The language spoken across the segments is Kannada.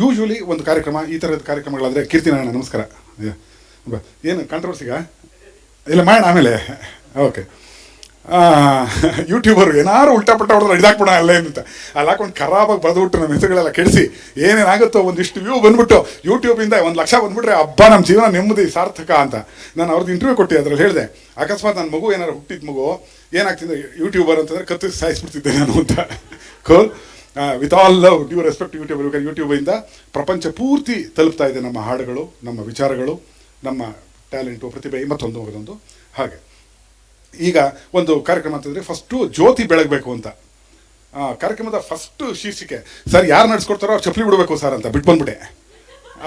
ಯೂಶ್ವಲಿ ಒಂದು ಕಾರ್ಯಕ್ರಮ, ಈ ಥರದ ಕಾರ್ಯಕ್ರಮಗಳಾದರೆ ಕೀರ್ತಿ ನಾರಾಯಣ, ನಮಸ್ಕಾರ. ಏನು ಕಾಂಟ್ರವರ್ಸಿಗ ಇಲ್ಲ, ಮಾಡೋಣ ಆಮೇಲೆ. ಓಕೆ ಯೂಟ್ಯೂಬರ್ ಏನಾರು ಉಲ್ಟಾ ಪಟ್ಟ ಹೊಡೆದ್ರೆ ಅಲ್ಲ ಅಲ್ಲೇ ಅಂತ. ಅಲ್ಲಿ ಹಾಕೊಂಡು ಖರಾಬಾಗಿ ಬರೆದ್ಬಿಟ್ಟು ನಮ್ಮ ಹೆಸರುಗಳೆಲ್ಲ ಕೆಡಿಸಿ ಏನೇನಾಗುತ್ತೋ ಒಂದಿಷ್ಟು ವ್ಯೂ ಬಂದ್ಬಿಟ್ಟು ಯೂಟ್ಯೂಬಿಂದ ಒಂದು ಲಕ್ಷ ಬಂದ್ಬಿಟ್ರೆ ಹಬ್ಬ ನಮ್ಮ ಜೀವನ ನೆಮ್ಮದಿ, ಸಾರ್ಥಕ ಅಂತ. ನಾನು ಅವ್ರದ್ದು ಇಂಟರ್ವ್ಯೂ ಕೊಟ್ಟೆ, ಅದ್ರಲ್ಲಿ ಹೇಳಿದೆ, ಅಕಸ್ಮಾತ್ ನನ್ನ ಮಗು ಏನಾರು ಹುಟ್ಟಿದ ಮಗು, ಏನಾಗ್ತಿದೆ ಯೂಟ್ಯೂಬರ್ ಅಂತಂದ್ರೆ ಕತ್ತು ಸಾಯಿಸ್ಬಿಡ್ತಿದ್ದೆ ನಾನು ಅಂತ. Call with all love due respect YouTube ಯೂಟ್ಯೂಬಿಂದ ಪ್ರಪಂಚ ಪೂರ್ತಿ ತಲುಪ್ತಾ ಇದೆ ನಮ್ಮ ಹಾಡುಗಳು, ನಮ್ಮ ವಿಚಾರಗಳು, ನಮ್ಮ ಟ್ಯಾಲೆಂಟು ಪ್ರತಿಭೆ ಮತ್ತೊಂದು ಹೋಗೋದೊಂದು ಹಾಗೆ. ಈಗ ಒಂದು ಕಾರ್ಯಕ್ರಮ ಅಂತಂದರೆ ಫಸ್ಟು ಜ್ಯೋತಿ ಬೆಳಗಬೇಕು ಅಂತ. ಕಾರ್ಯಕ್ರಮದ ಫಸ್ಟ್ ಶೀರ್ಷಿಕೆ, ಸರ್, ಯಾರು ನಡೆಸ್ಕೊಡ್ತಾರೋ ಅವ್ರು ಚಪ್ಪಲಿ ಬಿಡಬೇಕು ಸರ್ ಅಂತ ಬಿಟ್ಟು ಬಂದ್ಬಿಟ್ಟೆ.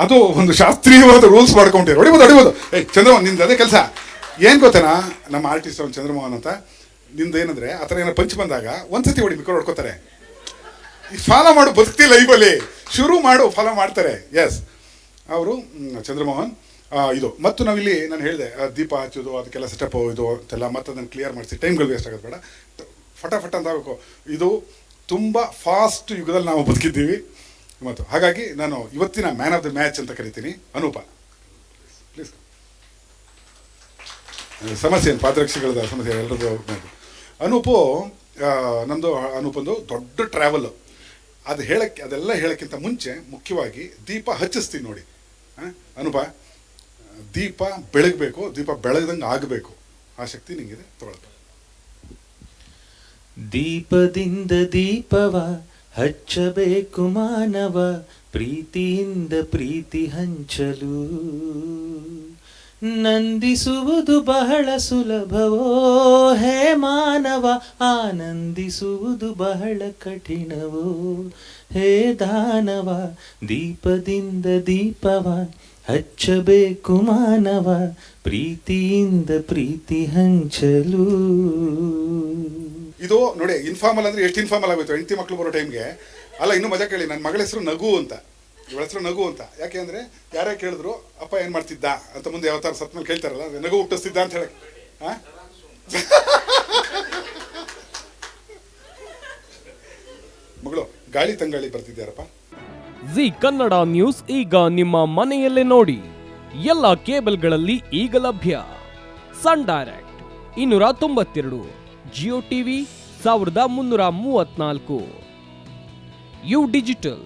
ಅದು ಒಂದು ಶಾಸ್ತ್ರೀಯವಾದ ರೂಲ್ಸ್ ಮಾಡ್ಕೊಂಡಿರೋ. ಹೊಡಿಬೋದು ಹೊಡಿಬೋದು. ಏಯ್, ಚಂದ್ರಮೋಹನ್, ನಿಂದು ಅದೇ ಕೆಲಸ. ಏನು ಗೊತ್ತೇನಾ? ನಮ್ಮ ಆರ್ಟಿಸ್ಟ್ ಅವ್ನು ಚಂದ್ರಮೋಹನ್ ಅಂತ. ನಿಂದು ಏನಂದರೆ, ಆ ಥರ ಏನೋ ಪಂಚ್ ಬಂದಾಗ ಒಂದ್ಸತಿ ಹೊಡಿ ಮಿಕ್ಕರು ಹೊಡ್ಕೋತಾರೆ. ಫಾಲೋ ಮಾಡು ಬದುಕ್ತಿ ಲೈಫಲ್ಲಿ ಶುರು ಮಾಡು, ಫಾಲೋ ಮಾಡ್ತಾರೆ. ಎಸ್ ಅವರು ಚಂದ್ರಮೋಹನ್ ಇದು. ಮತ್ತು ನಾವಿಲ್ಲಿ ನಾನು ಹೇಳಿದೆ ದೀಪ ಹಚ್ಚೋದು, ಅದಕ್ಕೆಲ್ಲ ಸೆಟಪ್ ಇದು ಅಂತೆಲ್ಲ ಮತ್ತೆ ಅದನ್ನು ಕ್ಲಿಯರ್ ಮಾಡಿಸಿ. ಟೈಮ್ಗಳು ವೇಸ್ಟ್ ಆಗೋದು ಬೇಡ. ಫಟಾಫಟ್ ಅಂತ ಆಗಬೇಕು. ಇದು ತುಂಬ ಫಾಸ್ಟ್ ಯುಗದಲ್ಲಿ ನಾವು ಬದುಕಿದ್ದೀವಿ. ಮತ್ತು ಹಾಗಾಗಿ ನಾನು ಇವತ್ತಿನ ಮ್ಯಾನ್ ಆಫ್ ದ ಮ್ಯಾಚ್ ಅಂತ ಕರಿತೀನಿ. ಅನೂಪ. ಪ್ಲೀಸ್ ಸಮಸ್ಯೆ ಏನು? ಪಾತ್ರಕ್ಷಿಗಳದ ಸಮಸ್ಯೆ ಎಲ್ಲರದ್ದು ಅನೂಪು ನಮ್ಮದು ಅನೂಪಂದು ದೊಡ್ಡ ಟ್ರಾವೆಲ್ ಅದು ಹೇಳಕ್ಕೆ, ಅದೆಲ್ಲ ಹೇಳೋಕ್ಕಿಂತ ಮುಂಚೆ ಮುಖ್ಯವಾಗಿ ದೀಪ ಹಚ್ಚಿಸ್ತೀನಿ ನೋಡಿ. ಅನುಭ ದೀಪ ಬೆಳಗಬೇಕು, ದೀಪ ಬೆಳಗ್ದಂಗೆ ಆಗಬೇಕು. ಆ ಶಕ್ತಿ ನಿಂಗಿದೆ ತಗೊಳ್ಪ ದೀಪದಿಂದ ದೀಪವ ಹಚ್ಚಬೇಕು ಮಾನವ, ಪ್ರೀತಿಯಿಂದ ಪ್ರೀತಿ ಹಂಚಲು. ನಂದಿಸುವುದು ಬಹಳ ಸುಲಭವೋ? ಹೇ ಮಾನವ, ಆನಂದಿಸುವುದು ಬಹಳ ಕಠಿಣವೋ? ಹೇ ದಾನವ, ದೀಪದಿಂದ ದೀಪವ, ಹಚ್ಚಬೇಕು ಮಾನವ, ಪ್ರೀತಿಯಿಂದ ಪ್ರೀತಿ ಹಂಚಲು. ಇದು ನೋಡಿ ಇನ್ಫಾರ್ಮಲ್ ಅಂದ್ರೆ ಎಷ್ಟು ಇನ್ಫಾರ್ಮಲ್ ಆಗುತ್ತೆ ಹೆಂಡತಿ ಮಕ್ಕಳು ಬರೋ ಟೈಮ್ಗೆ ಅಲ್ಲ, ಇನ್ನೂ ಮಜಾ ಕೇಳಿ ನನ್ನ ಮಗಳ ಹೆಸರು ನಗು ಅಂತ. ಇವಳ ಹೆಸರು ನಗು ಅಂತ. ಯಾಕೆ ಅಂದರೆ ಯಾರೇ ಕೇಳಿದ್ರು, ಅಪ್ಪ ಏನು ಮಾಡ್ತಿದ್ದ? ಅಂತ ಮುಂದೆ ಯಾವ ಥರ ಸತ್ ಮೇಲೆ ಕೇಳ್ತಾರಲ್ಲ ನಗು ಹುಟ್ಟಿಸ್ತಿದ್ದ ಅಂತ ಹೇಳಕ್ಕೆ ಹಾಂ ಮಗಳು, ಗಾಳಿ ತಂಗಾಳಿ ಬರ್ತಿದ್ಯಾರಪ್ಪ? ಜಿ ಕನ್ನಡ ನ್ಯೂಸ್ ಈಗ ನಿಮ್ಮ ಮನೆಯಲ್ಲೇ ನೋಡಿ. ಎಲ್ಲ ಕೇಬಲ್ಗಳಲ್ಲಿ ಈಗ ಲಭ್ಯ. ಸನ್ ಡೈರೆಕ್ಟ್, ಇನ್ನೂರ ತೊಂಬತ್ತೆರಡು, ಜಿಯೋ ಟಿವಿ ಸಾವಿರದ ಮುನ್ನೂರ ಮೂವತ್ನಾಲ್ಕು ಯು ಡಿಜಿಟಲ್.